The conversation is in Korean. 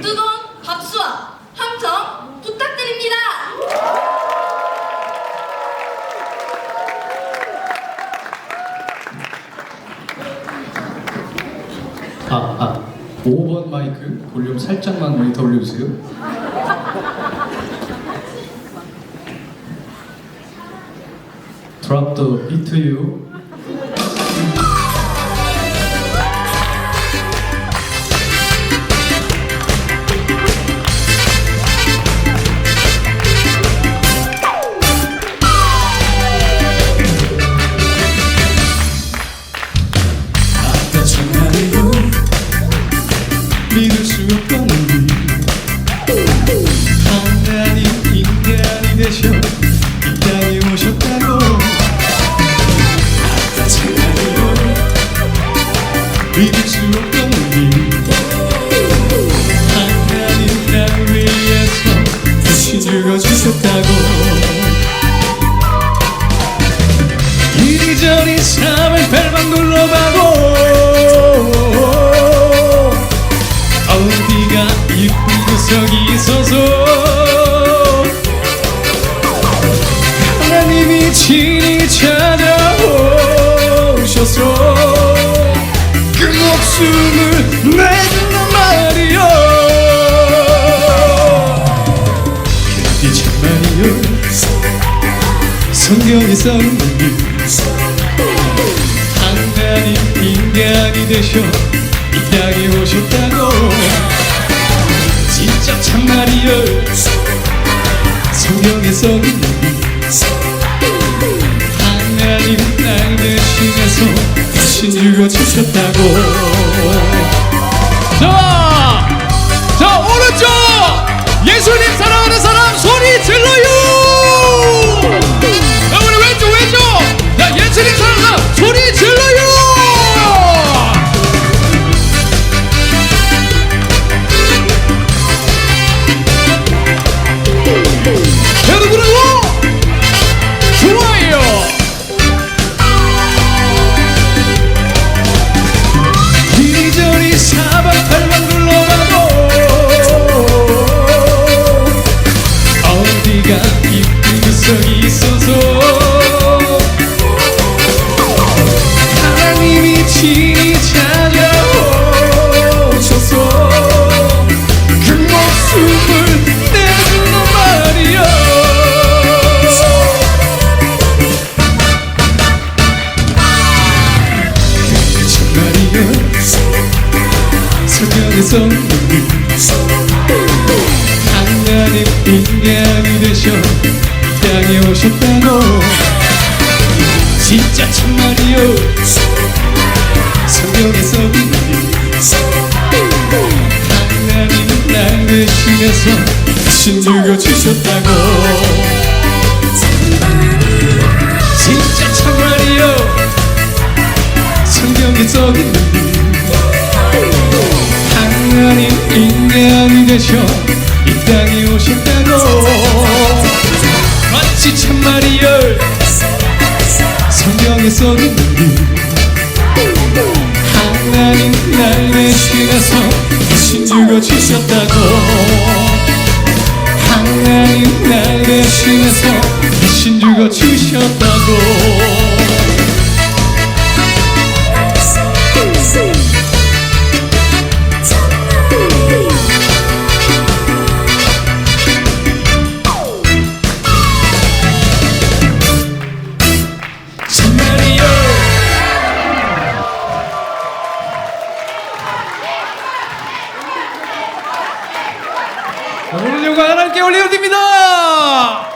뜨거운 박수와 함성 부탁드립니다. 아, 아. 5번 마이크 볼륨 살짝만 모니터 올려주세요. Drop the. 우리 하나님 인간이 되셔 이 땅에 오셨다고 아까 전화로 믿을 수 없던 우리 하나님 나를 위해서 죽어주셨다고 구석이 있어서 하나님이 친히 찾아오셔서 그 목숨을 내준단 말이요 그게 정말이요 성경에 써있는 일 하나님 인간이 되셔 참말이여. 성경에 써 있는 일 하나님 날 대신해서 대신 죽어주셨다고 구석이 있어서 하나님이 친히 찾아오셔서 그 목숨을 내주는 말이야 그게 정말이야 성경에서 우리. 하나님 인간이 되셔. 이 땅에 오셨다고 진짜 참말이요. 성경에서 우리 하나님 날 대신해서 대신 죽어주셨다고. 진짜 참말이요. 성경에 써있는 일 하나님 인간이 되셔 마치 참말이여. 써있는 일 하나님 날 대신해서 대신 죽어주셨다고. 하나님 날 대신해서 대신 죽어주셨다 요가 하나님께 올려드립니다.